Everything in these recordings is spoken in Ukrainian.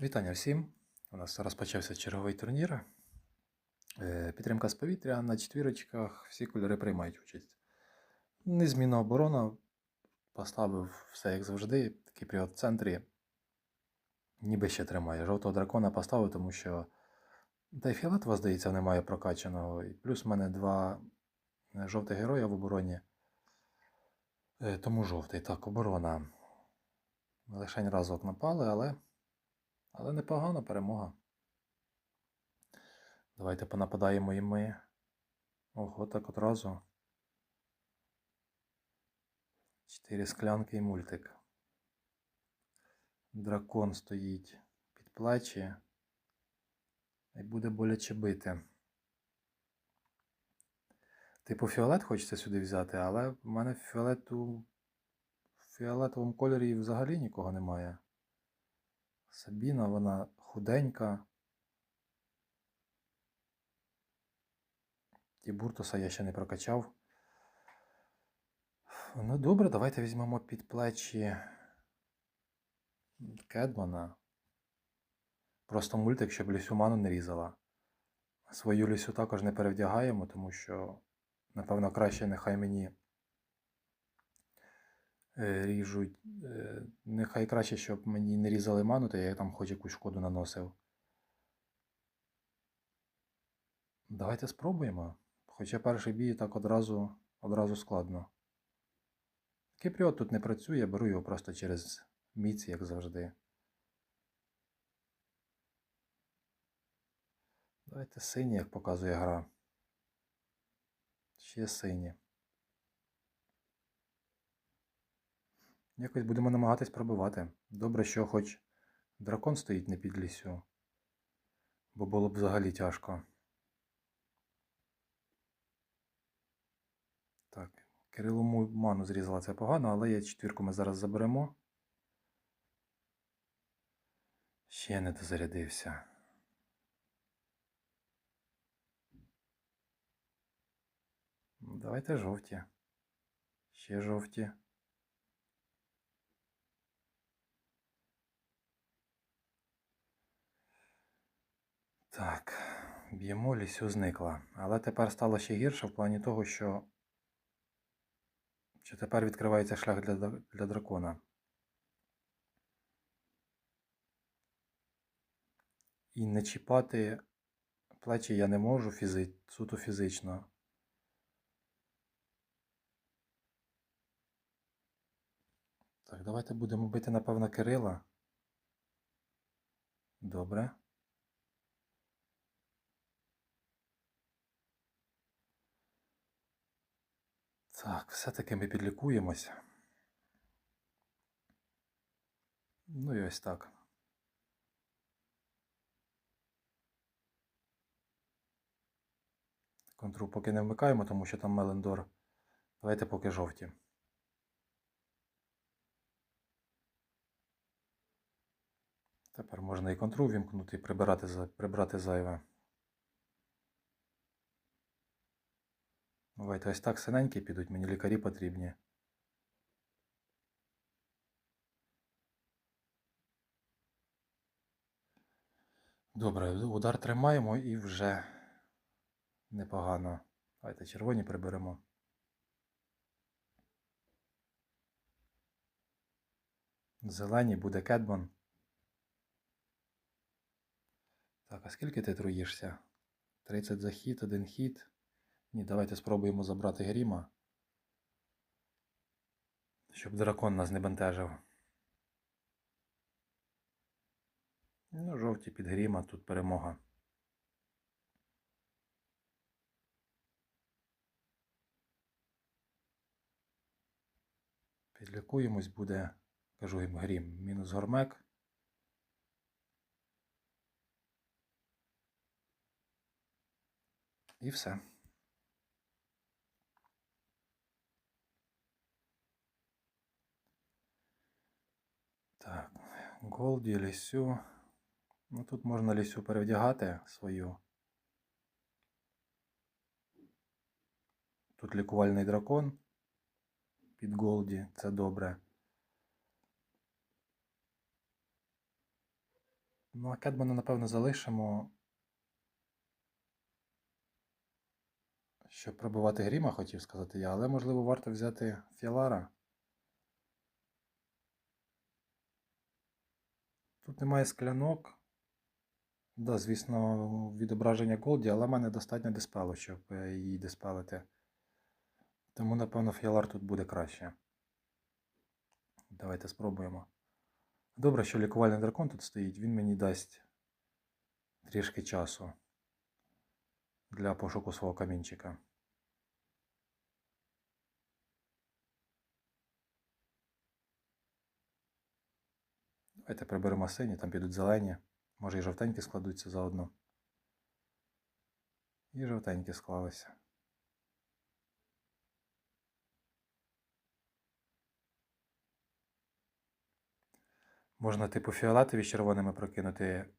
Вітання всім! У нас розпочався черговий турнір. Е, Підтримка з повітря на четвірочках всі кольори приймають участь. Незмінна оборона. Поставив все як завжди. Кіпріот в центрі. Ніби ще тримає. Жовтого дракона поставив, тому що. Та й фіолетова, здається, немає прокачаного. І плюс в мене два е, жовтих героя в обороні. Е, Тому жовтий. Так, оборона. Лишень разок напали, але. Але непогана перемога. Давайте понападаємо і ми. Ого, так одразу. Чотири склянки і мультик. Дракон стоїть під плечі. І буде боляче бити. Типу фіолет хочеться сюди взяти, але в мене фіолету... в фіолетовому кольорі взагалі нікого немає. Сабіна, вона худенька. Тібуртуса я ще не прокачав. Ну добре, давайте візьмемо під плечі Кедмана. Просто мультик, щоб Лісю ману не різала. Свою лісю також не перевдягаємо, тому що, напевно, краще нехай мені ріжуть. е, Нехай краще, щоб мені не різали ману, то я там хоч якусь шкоду наносив. Давайте спробуємо. Хоча перший бій так одразу, одразу складно. Кіпріот тут не працює, беру його просто через міць, як завжди. Давайте сині, як показує гра. Ще сині. Якось будемо намагатись пробивати. Добре, що хоч дракон стоїть не під лісю, бо було б взагалі тяжко. Так, Кирилу му- ману зрізала це погано, але є четвірку ми зараз заберемо. Ще не дозарядився. Давайте жовті. Ще жовті. Так, б'ємо лісю зникла. Але тепер стало ще гірше в плані того, що, що тепер відкривається шлях для, для дракона. І не чіпати плечі я не можу фізи... суто фізично. Так, давайте будемо бити, напевно, Кирила. Добре. Так, все-таки ми підлікуємося. Ну і ось так. Контру поки не вмикаємо, тому що там Мелендор. Давайте поки жовті. Тепер можна і контру вімкнути і прибирати, прибрати зайве. Давайте ось так синенькі підуть, мені лікарі потрібні. Добре, удар тримаємо і вже непогано. Давайте червоні приберемо. Зелені буде Кедман. Так, а скільки ти труїшся? 30 за хід, один хід. Ні, давайте спробуємо забрати Гріма. Щоб дракон нас не бентежив. Ну, жовті під Гріма, тут перемога. Підлікуємось, буде, кажу їм Грім, мінус гормек. І все. Так, Голді, Лісю. Ну тут можна Лісю перевдягати свою. Тут лікувальний дракон під Голді, це добре. Ну, а Кетмана, напевно, залишимо. Щоб пробивати гріма, хотів сказати я, але можливо варто взяти Фіалара. Тут немає склянок. Да, звісно, відображення Голді, але в мене достатньо диспелу, щоб е, її диспелити. Тому, напевно, фіалар тут буде краще. Давайте спробуємо. Добре, що лікувальний дракон тут стоїть, він мені дасть трішки часу для пошуку свого камінчика. Давайте приберемо сині, там підуть зелені. Може і жовтенькі складуться заодно. І жовтенькі склалися. Можна типу фіолетові з червоними прокинути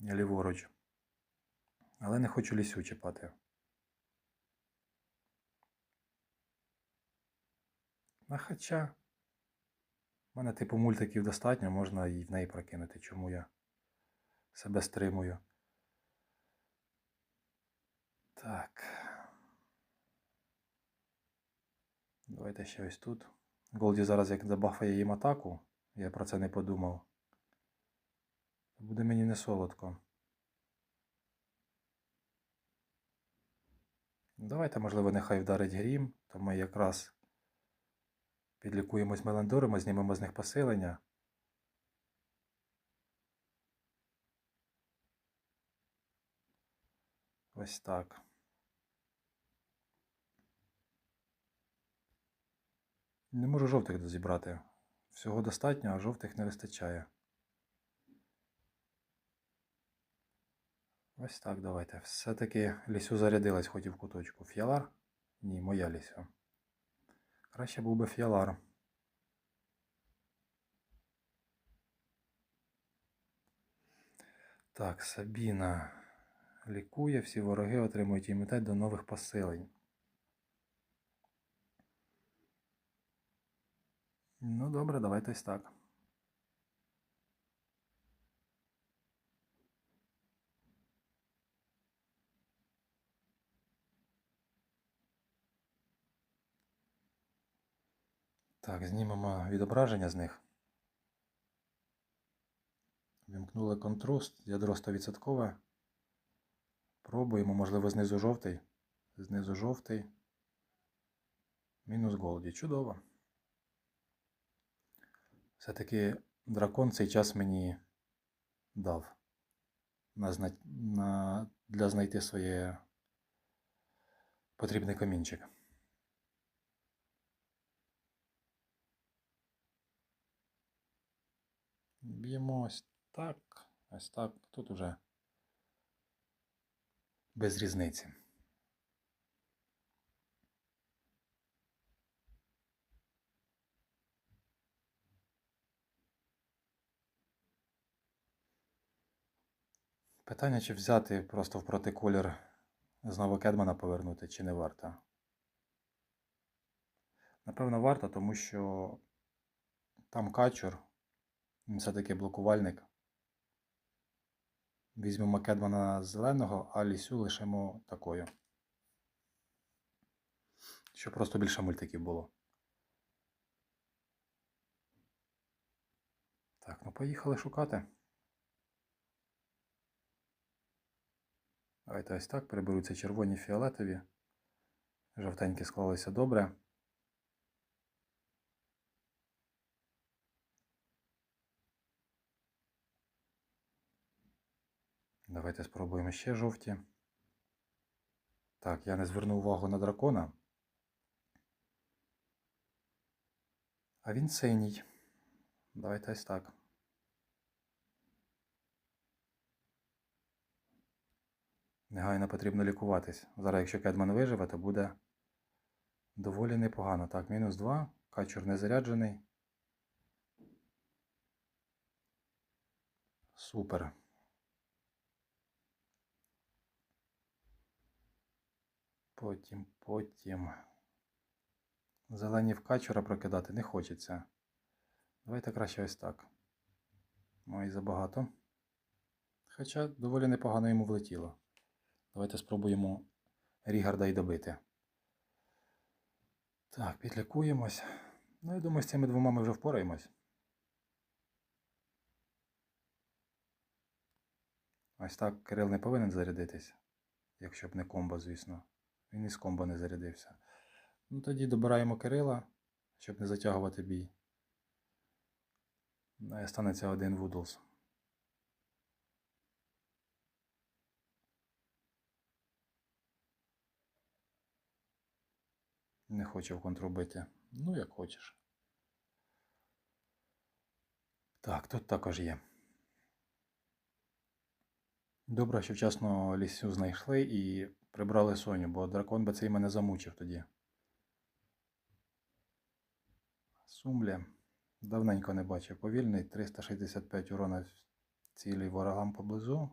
ліворуч. Але не хочу лісю чіпати. А хоча. В мене типу мультиків достатньо, можна і в неї прокинути. Чому я себе стримую? Так. Давайте ще ось тут. Голді зараз як забафає їм атаку. Я про це не подумав. Буде мені не солодко. Давайте, можливо, нехай вдарить грім, то ми якраз підлікуємось меландорами, знімемо з них посилення. Ось так. Не можу жовтих зібрати. Всього достатньо, а жовтих не вистачає. Ось так, давайте. Все-таки лісю зарядилась хоч і в куточку. Фіалар? Ні, моя лісю. Краще був би фіалар. Так, Сабіна лікує, всі вороги отримують імітет до нових посилень. Ну, добре, давайте ось так. Так, знімемо відображення з них. Вімкнули контруст, ядро 100%. Пробуємо, можливо, знизу жовтий. Знизу жовтий. Мінус голді. Чудово. Все-таки дракон цей час мені дав на, на... для знайти своє потрібний камінчик. Б'ємо ось так, ось так. Тут уже без різниці. Питання, чи взяти просто в протиколір знову Кедмана повернути, чи не варто. Напевно, варто, тому що там качур, все-таки блокувальник. Візьмемо Кедмана зеленого, а лісю лишимо такою. Щоб просто більше мультиків було. Так, ну поїхали шукати. Давайте ось так. Приберуться червоні фіолетові. Жовтенькі склалися добре. Давайте спробуємо ще жовті. Так, я не звернув увагу на дракона. А він синій. Давайте ось так. Негайно потрібно лікуватись. Зараз, якщо Кедман виживе, то буде доволі непогано. Так, мінус 2. Качур не заряджений. Супер. Потім, потім. Зелені в качура прокидати не хочеться. Давайте краще ось так. Ой, забагато. Хоча доволі непогано йому влетіло. Давайте спробуємо Рігарда і добити. Так, підлікуємось. Ну, я думаю, з цими двома ми вже впораємось. Ось так Кирил не повинен зарядитись. Якщо б не комбо, звісно. Він із комбо не зарядився. Ну тоді добираємо Кирила, щоб не затягувати бій. Ну і останеться один Вудлс. Не хоче в контру бити. Ну, як хочеш. Так, тут також є. Добре, що вчасно лісю знайшли і прибрали Соню, бо дракон би цей мене замучив тоді. Сумлі. Давненько не бачив. Повільний 365 урона цілі ворогам поблизу.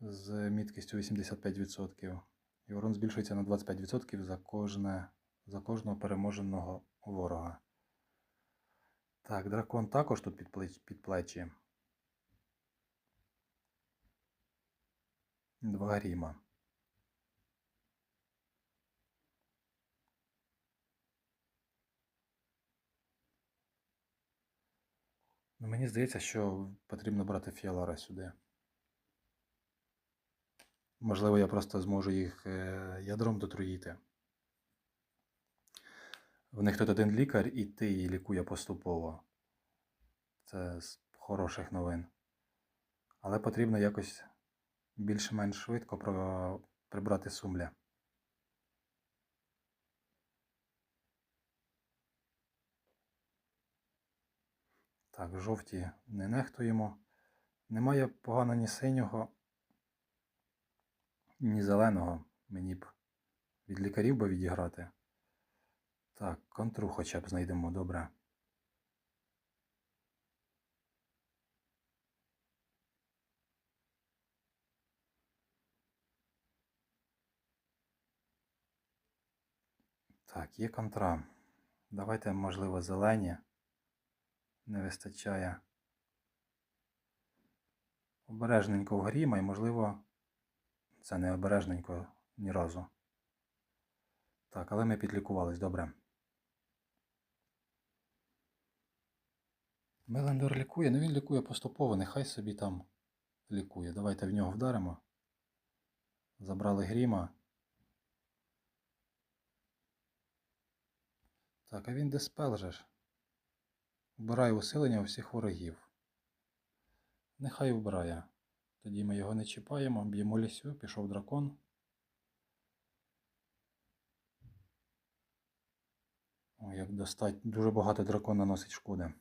З міткістю 85%. І урон збільшується на 25% за, кожне, за кожного переможеного ворога. Так, дракон також тут під плечі. Два гріма. Ну, мені здається, що потрібно брати фіалара сюди. Можливо, я просто зможу їх е, ядром дотруїти. В них тут один лікар, і ти її лікує поступово. Це з хороших новин. Але потрібно якось більш-менш швидко прибрати сумля. Так, жовті не нехтуємо. Немає погано ні синього, ні зеленого. Мені б від лікарів би відіграти. Так, контру хоча б знайдемо, добре. Так, є контра. Давайте, можливо, зелені. Не вистачає. Обережненько в гріма і, можливо, це не обережненько ні разу. Так, але ми підлікувались, добре. Мелендор лікує, ну він лікує поступово, нехай собі там лікує. Давайте в нього вдаримо. Забрали гріма. Так, а він диспел же ж. Вбирає усилення всіх ворогів. Нехай вбирає. Тоді ми його не чіпаємо, б'ємо лісю, пішов дракон. О, як достать. Дуже багато дракон наносить шкоди.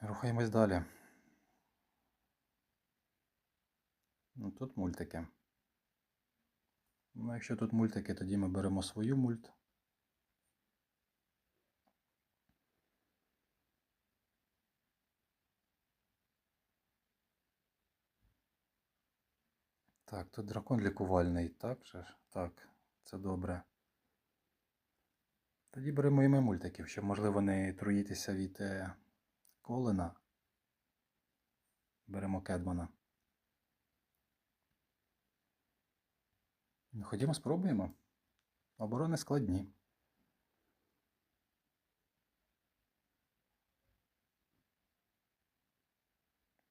Рухаємось далі. Ну, тут мультики. Ну, якщо тут мультики, тоді ми беремо свою мульт. Так, тут дракон лікувальний, так же ж? Так, це добре. Тоді беремо і ми мультиків, щоб, можливо, не труїтися від е, Колена. Беремо Кедмана. Ходімо, спробуємо. Оборони складні.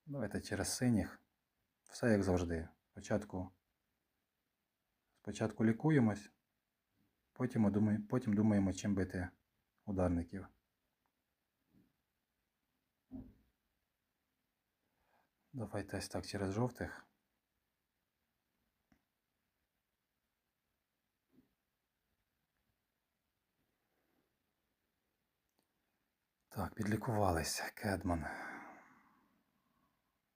Давайте через синіх. Все як завжди. Спочатку, спочатку лікуємось, потім, думаємо, потім думаємо, чим бити ударників. Давайте ось так через жовтих. Так, підлікувалися. Кедман.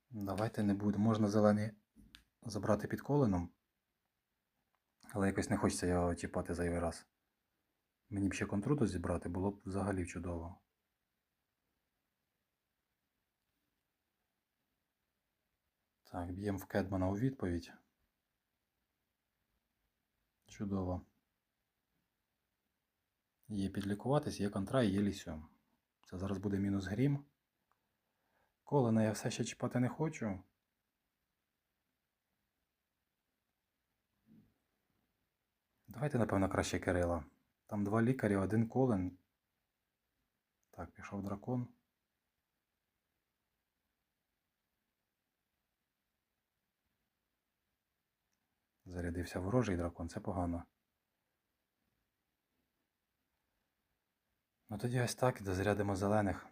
Давайте не будемо. Можна зелені забрати під коленом. Але якось не хочеться його чіпати зайвий раз. Мені б ще контруту зібрати було б взагалі чудово. Так, б'ємо в Кедмана у відповідь. Чудово. Є підлікуватись, є контра є лісю. Це зараз буде мінус грім. Колена я все ще чіпати не хочу. Давайте, напевно, краще Кирила. Там два лікарі, один колен. Так, пішов дракон. Зарядився ворожий дракон, це погано. Ну тоді ось так, дозарядимо зелених.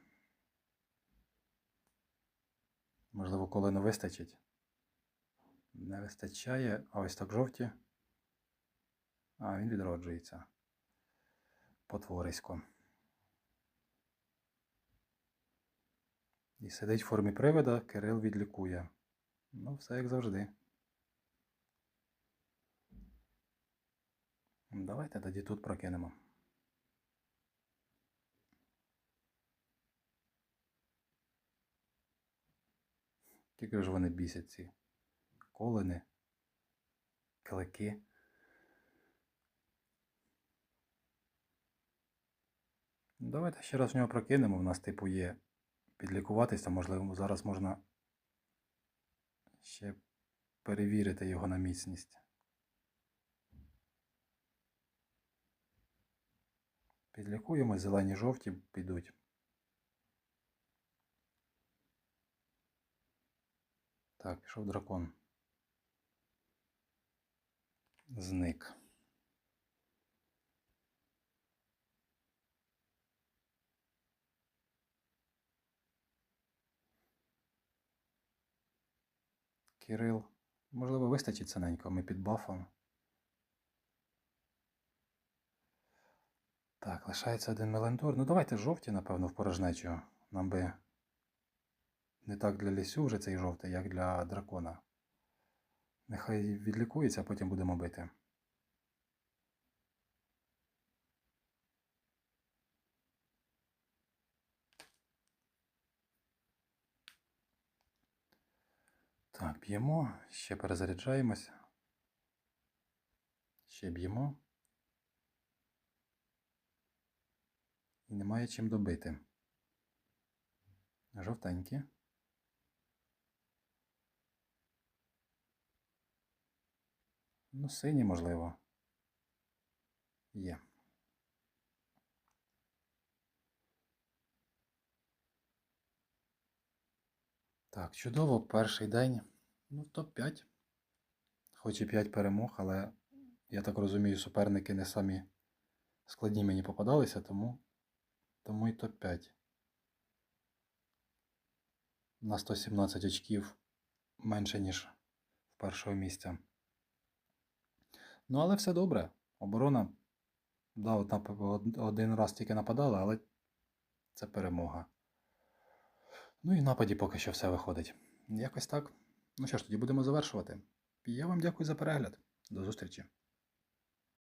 Можливо, колену вистачить. Не вистачає, а ось так жовті. А, він відроджується. Потворисько. І сидить в формі привида, Кирил відлікує. Ну, все як завжди. Давайте тоді тут прокинемо. Тільки ж вони бісять ці колени, клики. Давайте ще раз в нього прокинемо. У нас, типу, є підлікуватися, можливо, зараз можна ще перевірити його на міцність. Підлікуємо, зелені жовті підуть. Так, пішов дракон. Зник. Кирил. Можливо, вистачить синенько, ми під бафом. Так, лишається один меландор. Ну давайте жовті, напевно, в порожнечу. Нам би не так для лісю вже цей жовтий, як для дракона. Нехай відлікується, а потім будемо бити. Так, б'ємо, ще перезаряджаємося. Ще б'ємо. І немає чим добити. Жовтенькі. Ну, сині, можливо. Є. Так, чудово, перший день. Ну, топ-5. Хоч і 5 перемог, але я так розумію, суперники не самі складні мені попадалися, тому, тому і топ-5. На 117 очків менше, ніж в першого місця. Ну, але все добре. Оборона, да, один раз тільки нападала, але це перемога. Ну і в нападі поки що все виходить. Якось так. Ну що ж, тоді будемо завершувати. Я вам дякую за перегляд. До зустрічі.